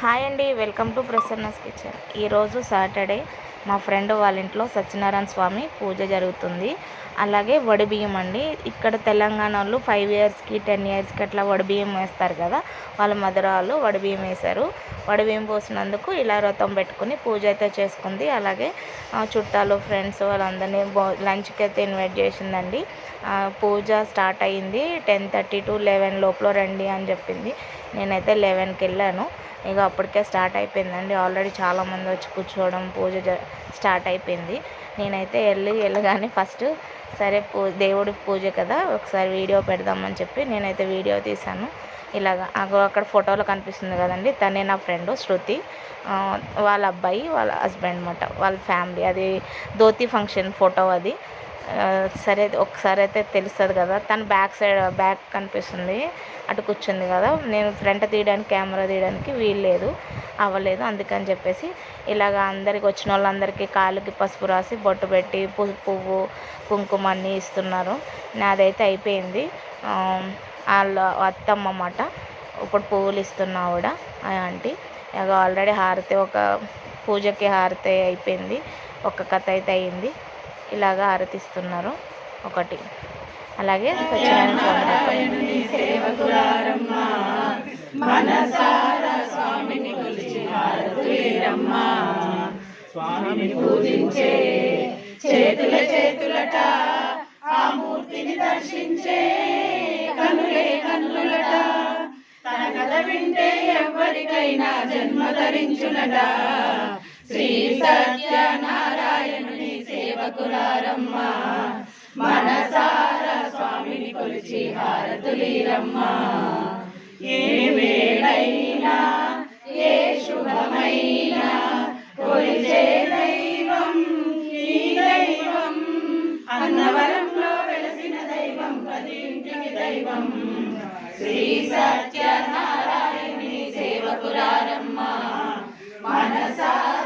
Hi అండి welcome to Prasanna's kitchen. ఈరోజు Saturday. మా ఫ్రెండ్ వాళ్ళ ఇంట్లో సత్యనారాయణ స్వామి పూజ జరుగుతుంది. అలాగే వడిబియ్యం అండి. ఇక్కడ తెలంగాణ వాళ్ళు ఫైవ్ ఇయర్స్కి టెన్ ఇయర్స్కి అట్లా వడిబియ్యం వేస్తారు కదా. వాళ్ళ మదర్ వాళ్ళు వడిబియ్యం వేశారు. వడిబియ్యం పోసినందుకు ఇలా వ్రతం పెట్టుకుని పూజ అయితే చేసుకుంది. అలాగే చుట్టాలు ఫ్రెండ్స్ వాళ్ళందరినీ లంచ్కి అయితే ఇన్వైట్ చేసిందండి. పూజ స్టార్ట్ అయ్యింది. టెన్ థర్టీ టు లెవెన్ లోపల రండి అని చెప్పింది. నేనైతే లెవెన్కి వెళ్ళాను ఇక అప్పటికే స్టార్ట్ అయిపోయిందండి. ఆల్రెడీ చాలామంది వచ్చి కూర్చోవడం పూజ స్టార్ట్ అయిపోయింది. నేనైతే వెళ్ళి వెళ్ళగానే ఫస్ట్ సరే పూ దేవుడి పూజ కదా ఒకసారి వీడియో పెడదామని చెప్పి నేనైతే వీడియో తీశాను. ఇలాగ అగో అక్కడ ఫోటోలో కనిపిస్తుంది కదండి తనే నా ఫ్రెండ్ శృతి. వాళ్ళ అబ్బాయి వాళ్ళ హస్బెండ్ అనమాట వాళ్ళ ఫ్యామిలీ. అది ధోతి ఫంక్షన్ ఫోటో అది. సరే ఒకసారి అయితే తెలుస్తుంది కదా. తను బ్యాక్ సైడ్ బ్యాక్ కనిపిస్తుంది. అటు కూర్చుంది కదా. నేను ఫ్రంట్ తీయడానికి కెమెరా తీయడానికి వీల్లేదు అవ్వలేదు. అందుకని చెప్పేసి ఇలాగ అందరికి వచ్చిన వాళ్ళందరికీ కాళ్ళకి పసుపు రాసి బొట్టు పెట్టి పువ్వు కుంకుమ అన్నీ ఇస్తున్నారు. నాదైతే అయిపోయింది. వాళ్ళ అత్తమ్మ అన్నమాట. ఇప్పుడు పువ్వులు ఇస్తున్న ఆవిడ ఆ ఆంటీ. ఇక ఆల్రెడీ హారతి ఒక పూజకి హారతి అయిపోయింది. ఒక కథ అయితే అయింది. ఇలాగ ఆరతిస్తున్నారు. ఒకటి. అలాగే సత్యనారాయణ స్వామి పూజించే చేతుల చేతులట ఆ మూర్తిని దర్శించే కనులే కన్నులట తన కథ వింటే ఎవరికైనా జన్మ ధరించునట. శ్రీ సత్యనారాయణుని సేవకులారమ్మ మనసార స్వామిని కొలిచి హారతులీరమ్మ. ఏ వేళైనా ఏ శుభమైనా కొలిచే దైవం ఈ దైవం అన్నవరంలో వెలసిన దైవం పదింటికి దైవం. శ్రీ సత్యనారాయణి సేవకులారమ్మ. మనసారా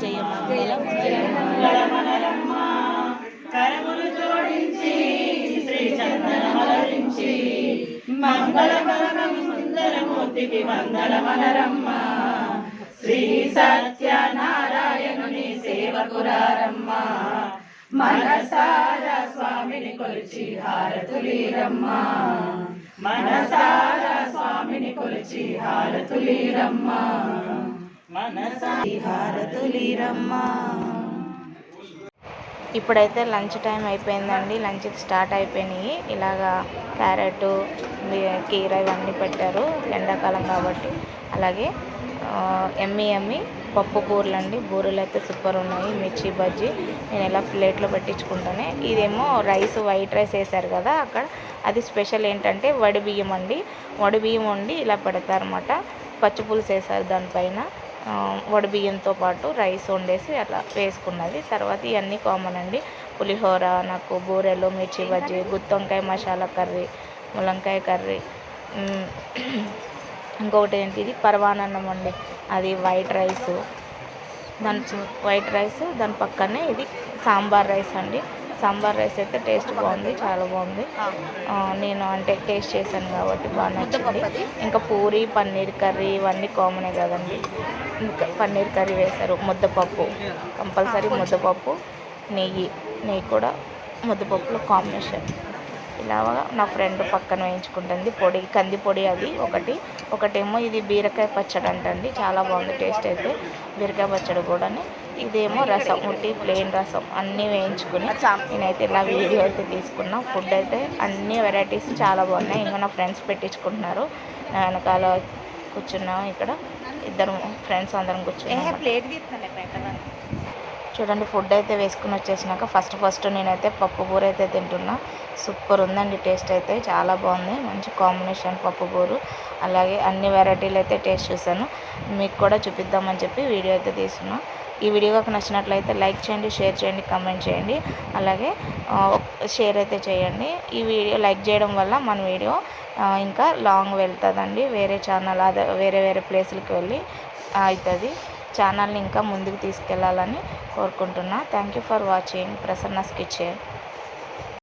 జయ మంగళం కరములు జోడించి శ్రీ చందనమలరించి మంగళకరం సుందరమూర్తికి మంగళమనరమ్మ శ్రీ సత్యనారాయణుని సేవకురారమ్మ మనసార స్వామిని కొలిచి హారతులీరమ్మ మనసార స్వామిని కొలిచి హారతులీరమ్మ ఇప్పుడైతే లంచ్ టైం అయిపోయిందండి. లంచ్కి స్టార్ట్ అయిపోయినాయి. ఇలాగా క్యారెట్ కీర ఇవన్నీ పెట్టారు ఎండాకాలం కాబట్టి. అలాగే ఎమ్మి ఎమ్మి పప్పు కూరలు అండి బూరెలు అయితే సూపర్ ఉన్నాయి. మిర్చి బజ్జీ నేను ఇలా ప్లేట్లో పెట్టించుకుంటానే. ఇదేమో రైస్ వైట్ రైస్ వేశారు కదా అక్కడ. అది స్పెషల్ ఏంటంటే వడి బియ్యం అండి వడి బియ్యం వండి ఇలా పెడతారన్నమాట. పచ్చి పులుసు వేశారు దానిపైన. వడబియ్యంతో వడి బియ్యంతో పాటు రైస్ వండేసి అట్లా వేసుకున్నది. తర్వాత ఇవన్నీ కామన్ అండి. పులిహోర నాకు బూరెలు మిర్చి బజ్జీ గుత్తొంకాయ మసాలా కర్రీ ములంకాయ కర్రీ. ఇంకొకటి ఏంటి ఇది? పర్వానన్నం అండి. అది వైట్ రైస్. దాని వైట్ రైస్ దాని పక్కనే ఇది సాంబార్ రైస్ అండి. సాంబార్ రైస్ అయితే టేస్ట్ బాగుంది చాలా బాగుంది. నేను అంటే టేస్ట్ చేశాను కాబట్టి బాగా నచ్చింది. ఇంకా పూరి పన్నీర్ కర్రీ ఇవన్నీ కామనే కదండి. ఇంకా పన్నీర్ కర్రీ వేశారు ముద్దపప్పు. కంపల్సరీ ముద్దపప్పు నెయ్యి. నెయ్యి కూడా ముద్దపప్పులో కాంబినేషన్ ఇలాగా నా ఫ్రెండ్ పక్కన వేయించుకుంటుంది. పొడి కంది పొడి అది ఒకటి. ఒకటేమో ఇది బీరకాయ పచ్చడి అంటండి. చాలా బాగుంది టేస్ట్ అయితే. బీరకాయ పచ్చడి కూడా ఇదేమో రసం ఉట్టి ప్లెయిన్ రసం. అన్నీ వేయించుకుని నేనైతే ఇలా వీడియో అయితే తీసుకున్నా. ఫుడ్ అయితే అన్ని వెరైటీస్ చాలా బాగున్నాయి. ఇంకా నా ఫ్రెండ్స్ పెట్టించుకుంటున్నారు. నా వెనకాల కూర్చున్నాం ఇక్కడ. ఇద్దరు ఫ్రెండ్స్ అందరం కూర్చున్నాం. ప్లేట్ చూడండి ఫుడ్ అయితే వేసుకుని వచ్చేసినాక ఫస్ట్ ఫస్ట్ నేనైతే పప్పు బూర అయితే తింటున్నా. సూపర్ ఉందండి టేస్ట్ అయితే చాలా బాగుంది. మంచి కాంబినేషన్ పప్పు బూరు అలాగే అన్ని వెరైటీలు అయితే టేస్ట్ చూశాను. మీకు కూడా చూపిద్దామని చెప్పి వీడియో అయితే తీసుకున్నా ఈ వీడియో కనుక నచ్చినట్లయితే లైక్ చేయండి షేర్ చేయండి కమెంట్ చేయండి. అలాగే షేర్ అయితే చేయండి. ఈ వీడియో లైక్ చేయడం వల్ల మన వీడియో ఇంకా లాంగ్ వెళ్తుందండి. వేరే ఛానల్ అదే వేరే వేరే ప్లేసులకి వెళ్ళి అవుతుంది. ఛానల్ని ఇంకా ముందుకు తీసుకెళ్ళాలని కోరుకుంటున్నా. Thank you for watching Prasanna's kitchen